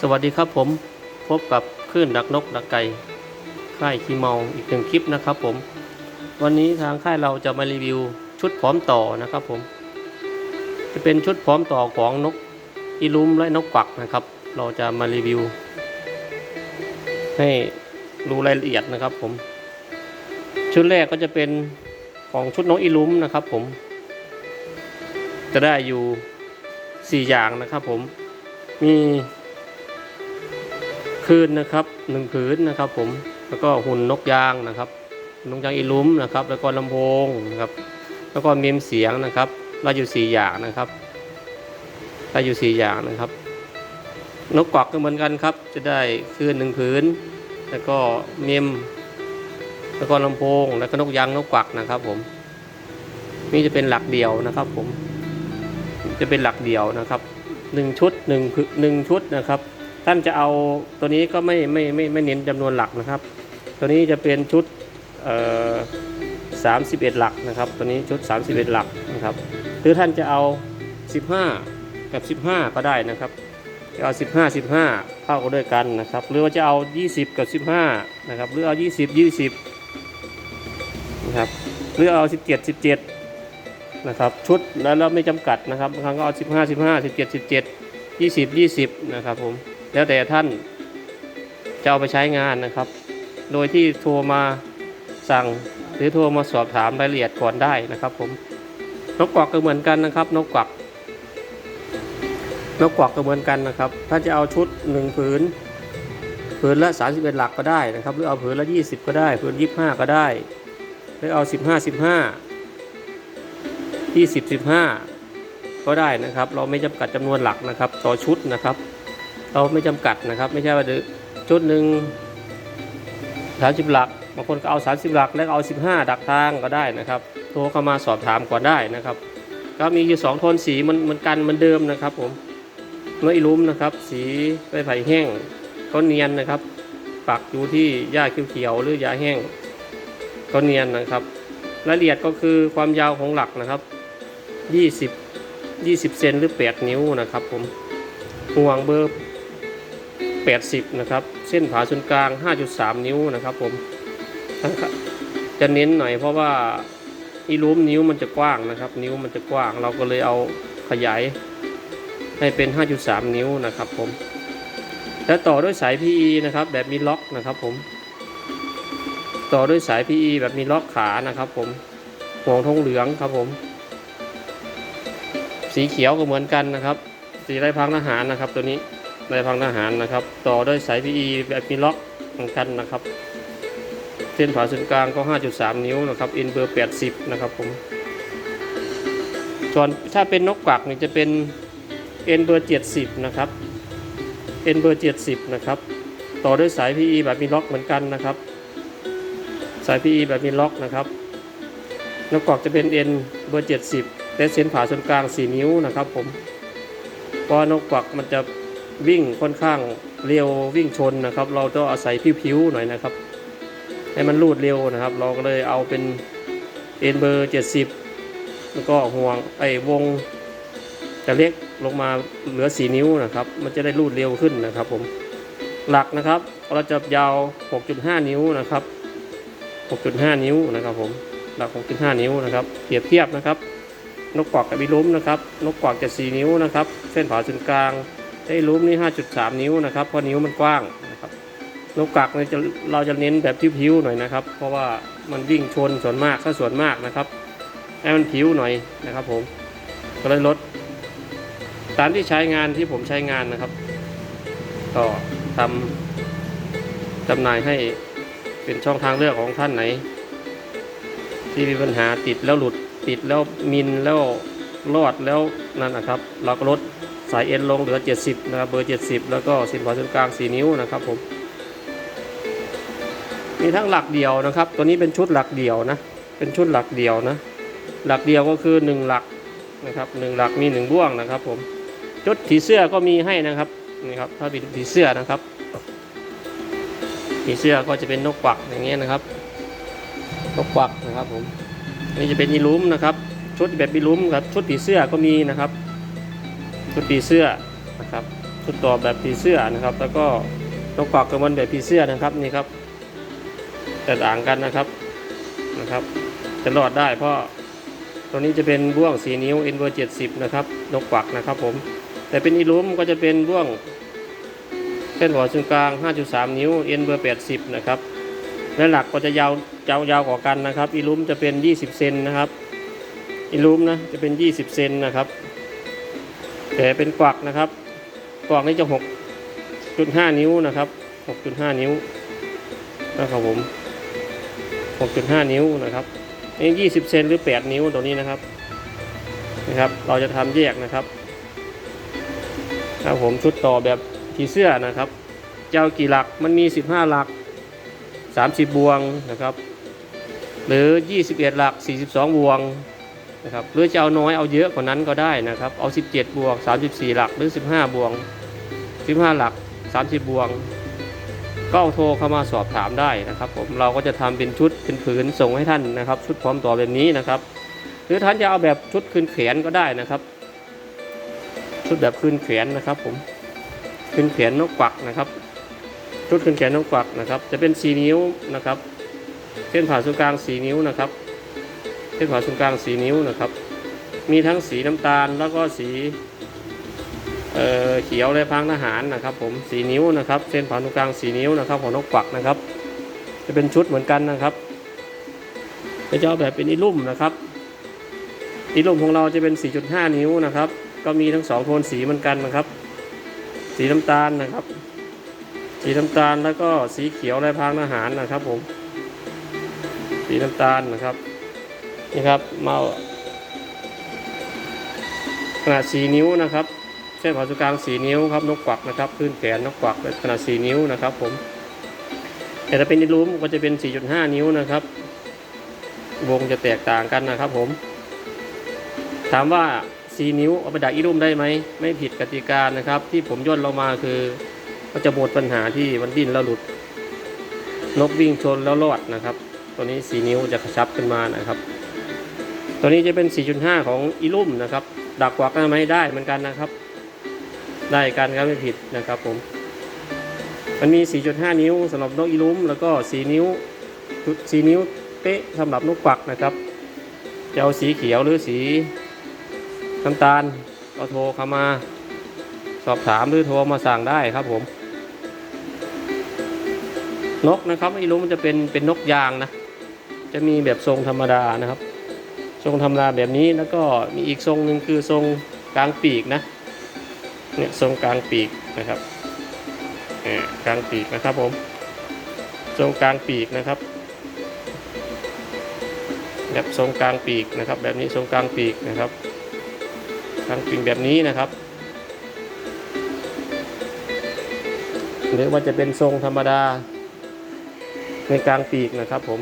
สวัสดีครับผมพบกับคลื่นดักนกดักไก่ค่ายคีเมาอีกหนึ่งคลิปนะครับผม วันนี้ทางค่ายเราจะมารีวิวชุดพร้อมต่อนะครับผม จะเป็นชุดพร้อมต่อของนกอีลุมและนกกวักนะครับ เราจะมารีวิว ให้ดูรายละเอียดนะครับผม ชุดแรกก็จะเป็นของชุดนกอีลุมนะครับผม จะได้อยู่สี่อย่างนะครับผมมี คืนนะครับหนึ่งผืนนะครับ ผมแล้วก็หุ่นนกยางนะครับนกยางอีลุ้มนะครับ แล้วก็ลำโพงนะครับ แล้วก็เมมเสียงนะครับเราอยู่สี่อย่างนะครับเราอยู่สี่อย่างนะครับ นกกวักก็เหมือนกันครับ จะได้คืนหนึ่งผืนแล้วก็เมมแล้วก็ลำโพง แล้วก็นกยางนกกวักนะครับ ผม นี่จะเป็นหลักเดียวนะครับ ผม จะเป็นหลักเดียวนะครับหนึ่งชุดหนึ่งหนึ่งชุดนะครับ ท่านจะเอาตัวนี้ก็ไม่ไม่ไม่ไม่เน้นจำนวนหลักนะครับ ตัวนี้จะเป็นชุดสามสิบเอ็ดหลักนะครับ ตัวนี้ชุด 31 หลักนะครับ หรือท่านจะเอา 15 กับ 15 ก็ได้นะครับ จะเอา 15 15 เข้ากันด้วยกันนะครับ หรือว่าจะเอา 20 กับ 15 นะครับ หรือเอา 20 20 นะครับ หรือเอา 17 17 นะครับ ชุดแล้วเราไม่จำกัดนะครับบางครั้งก็เอา 15 15 17 17 20 20 นะครับผม แล้วแต่ท่านจะเอาไปใช้งานนะครับ โดยที่โทรมาสั่งหรือโทรมาสอบถามรายละเอียดก่อนได้นะครับ ผมนกกวักก็เหมือนกันนะครับ นกกวักนกกวักก็เหมือนกันนะครับ ถ้าจะเอาชุดหนึ่งผืนผืนละ 31 หลักก็ได้นะครับ หรือเอาผืนละ 20 ก็ได้ผืน25 ก็ได้ หรือเอา 15 15ยี่สิบสิบห้าก็ได้นะครับ เราไม่จำกัดจำนวนหลักนะครับ ต่อชุดนะครับ เราไม่จำกัดนะครับ ไม่ใช่ว่าชุดหนึ่งสามสิบหลักบางคนก็เอาสามสิบหลักแล้วเอาสิบห้าดักทางก็ได้นะครับ โทรเข้ามาสอบถามก่อนได้นะครับ ก็มีอยู่สองโทนสีมันเหมือนกันเหมือนเดิมนะครับ ผมเมื่ออีลุ้มนะครับ สีใบไผ่แห้งเขาเนียนนะครับ ปักอยู่ที่หญ้าเขียวๆหรือหญ้าแห้งเขาเนียนนะครับรายละเอียดก็คือความยาวของหลักนะครับ 20 20 เซนหรือ 8 นิ้วนะครับ ผมห่วงเบอร์ 80 นะครับ เส้นผ่าศูนย์กลาง 5.3 นิ้วนะครับผมจะเน้นหน่อยเพราะว่าอีรูมนิ้วมันจะกว้างนะครับ นิ้วมันจะกว้าง เราก็เลยเอาขยายให้เป็น 5.3 นิ้วนะครับผม และต่อด้วยสาย PE นะครับแบบมีล็อกนะครับผม ต่อด้วยสาย PE แบบมีล็อกขานะครับผมห่วงทองเหลืองครับผม สีเขียวก็เหมือนกันนะครับ สีไรพังทหารนะครับตัวนี้ ไรพังทหารนะครับ ต่อด้วยสาย PE แบบมีล็อกเหมือนกันนะครับ เส้นผ่าศูนย์กลางก็ 5.3 นิ้วนะครับอินเบอร์ 80 นะครับผม ส่วนถ้าเป็นนกกวักนี่จะเป็นเอ็นเบอร์ 70 นะครับเอ็นเบอร์ 70 นะครับ ต่อด้วยสาย PE แบบมีล็อกเหมือนกันนะครับ สาย PE แบบมีล็อกนะครับนกกวักจะเป็น N เบอร์ 70และเส้นผ่าศูนย์กลาง 4 นิ้วนะครับผมเพราะนกกวักมันจะ วิ่งค่อนข้างเร็ววิ่งชนนะครับ เราต้องอาศัยผิวๆหน่อยนะครับ ให้มันรูดเร็วนะครับ เราก็เลยเอาเป็น N เบอร์ 70 แล้วก็ห่วงไอ้วงจะเล็กลงมาเหลือ 4 นิ้วนะครับ มันจะได้รูดเร็วขึ้นนะครับผมหลักนะครับเราจะยาว 6.5 นิ้วนะครับ 6.5 นิ้วนะครับผมหลัก 6.5 นิ้วนะครับเปรียบเทียบนะครับ นกกวักกับอีลุ้มนะครับ นกกวักจะ 4 นิ้วนะครับ เส้นผ่าศูนย์กลาง ไอ้ลุ้มนี่5.3 นิ้วนะครับเพราะนิ้วมันกว้างนะครับนกกักเนี่ยจะเราจะเน้นแบบผิวๆหน่อยนะครับ เพราะว่ามันวิ่งชนส่วนมากถ้าส่วนมากนะครับให้มันผิวหน่อยนะครับ ผมก็เลยลดตามที่ใช้งานที่ผมใช้งานนะครับ ก็ทำจำหน่ายให้เป็นช่องทางเลือกของท่านไหน ที่มีปัญหาติดแล้วหลุดติดแล้วมินแล้วรอดแล้วนั่นนะครับ เราก็ลด สายเอ็นลงเหลือ 70 นะครับ เบอร์ 70 แล้วก็สินผ่าศูนกลาง4นิ้วนะครับผม มีทั้งหลักเดียวนะครับ ตัวนี้เป็นชุดหลักเดียวนะ เป็นชุดหลักเดียวนะ หลักเดียวก็คือ 1 หลักนะครับหนึ่งหลักมี1บ่วงนะครับผม ชุดผีเสื้อก็มีให้นะครับ นี่ครับ ถ้าเป็นผีเสื้อนะครับ ผีเสื้อก็จะเป็นนกกวักอย่างเงี้ยนะครับ นกกวักนะครับผม นี่จะเป็นอีลุ้มนะครับ ชุดแบบอีลุ้มครับชุดผีเสื้อก็มีนะครับ ชุดผีเสื้อนะครับชุดต่อแบบผีเสื้อนะครับ แล้วก็นกกวักกับมันแบบผีเสื้อนะครับนี่ครับแต่ต่างกันนะครับนะครับจะรอดได้เพราะตัวนี้จะเป็นบ่วงสีนิ้ว n เ r 70นะครับนกกวักนะครับผมแต่เป็นอีลุมก็จะเป็นบ่วงเส้นหัวศูนย์กลาง 5.3 นิ้ว n เ r 80 นะครับ และหลักก็จะยาวยาวยาวกว่ากันนะครับ อีลุมจะเป็น 20 เซนนะครับ อีลุมนะจะเป็น 20 เซนนะครับ แต่เป็นกวักนะครับกวักนี้จะ 6.5 นิ้วนะครับ 6.5 นิ้วนะครับผม 6.5 นิ้วนะครับนี่20 เซนหรือ 8 นิ้วตรงนี้นะครับนะครับ เราจะทำแยกนะครับครับผมชุดต่อแบบผีเสื้อนะครับ เจ้ากี่หลักมันมี 15 หลัก 30 บวงนะครับ หรือ 21 หลัก 42 บวง นะครับหรือจะเอาน้อยเอาเยอะกว่านั้นก็ได้นะครับ เอา 17 บวง34 หลักหรือ 15 บวง15 หลัก 30 บวงก็โทรเข้ามาสอบถามได้นะครับ ผมเราก็จะทำเป็นชุดเป็นผืนส่งให้ท่านนะครับ ชุดพร้อมต่อแบบนี้นะครับ หรือท่านจะเอาแบบชุดคืนแขนก็ได้นะครับ ชุดแบบคืนแขนนะครับ ผมคืนแขนนกกวักนะครับชุดคืนแขนนกกวักนะครับ จะเป็นสีนิ้วนะครับเส้นผ่าศูนย์กลางสีนิ้วนะครับ เส้นผ่าศูนย์กลางสีนิ้วนะครับ มีทั้งสีน้ำตาลแล้วก็สีเเขียวและพังทหารนะครับ ผมสีนิ้วนะครับ เส้นผ่าศูนย์กลางสีนิ้วนะครับของนกกวักนะครับ จะเป็นชุดเหมือนกันนะครับจะเอาแบบเป็นอีลุ่มนะครับอีลุ่มของเราจะเป็น 4.5 นิ้วนะครับ ก็มีทั้งสองโทนสีเหมือนกันนะครับ สีน้ำตาลนะครับ สีน้ำตาลแล้วก็สีเขียวและพังทหารนะครับ ผม สีน้ำตาลนะครับ นี่ครับเมาขนาดสีนิ้วนะครับเส้นผ่าศูนย์กลางสีนิ้วครับนกกวักนะครับพื้นแขนนกกวักขนาดสีนิ้วนะครับ ผมแต่ถ้าเป็นอีลูมก็จะเป็น 4.5 นิ้วนะครับ วงจะแตกต่างกันนะครับ ผม ถามว่าสีนิ้วเอาไปดักอีลูมได้ไหมไม่ผิดกติกานะครับ ที่ผมย่นลงมาคือก็จะหมดปัญหาที่มันดิ้นแล้วหลุด นกวิ่งชนแล้วรอดนะครับ ตัวนี้สีนิ้วจะกระชับขึ้นมานะครับ ตัวนี้จะเป็น 4.5 ของอีลุ่มนะครับ ดักกวักได้ไหมได้เหมือนกันนะครับ ได้กันครับไม่ผิดนะครับผม มันมี 4.5 นิ้วสำหรับนกอีลุ่มแล้วก็ 4 นิ้ว4นิ้วเป๊ะสำหรับนกกวักนะครับ จะเอาสีเขียวหรือสีน้ำตาลก็โทรเข้ามา สอบถามหรือโทรมาสั่งได้ครับผม นกนะครับอีลุงมันจะเป็นเป็นนกยางนะ จะมีแบบทรงธรรมดานะครับ ทรงธรรมดาแบบนี้แล้วก็มีอีกทรงหนึ่งคือทรงกลางปีกนะเนี่ยทรงกลางปีกนะครับเนี่ยกลางปีกนะครับผมทรงกลางปีกนะครับ แบบทรงกลางปีกนะครับ แบบนี้ทรงกลางปีกนะครับกลางปีกแบบนี้นะครับหรือว่าจะเป็นทรงธรรมดา ในกลางปีกนะครับผม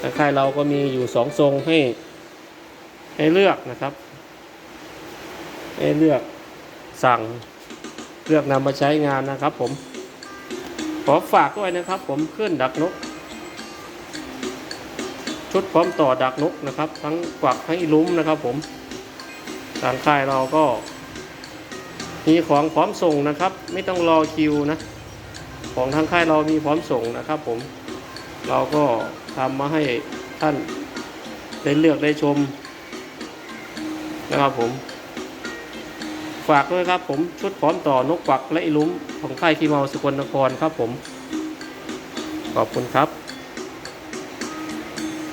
ทางค่ายเราก็มีอยู่สองทรงให้ ให้เลือกนะครับให้เลือกสั่งเลือกนำมาใช้งานนะครับ ผม ขอฝากด้วยนะครับ ผมขึ้นดักนก ชุดพร้อมต่อดักนกนะครับ ทั้งกวักทั้งอีลุ้มนะครับ ผมทางค่ายเราก็ มีของพร้อมส่งนะครับ ไม่ต้องรอคิวนะของทางค่ายเรามีพร้อมส่งนะครับ ผม เราก็ทำมาให้ท่านได้เลือกได้ชม นะครับผม ฝากด้วยครับผมชุดพร้อมต่อนกปักและไอลุ้มของค่ายคีเมาสกลนครครับผม ขอบคุณครับ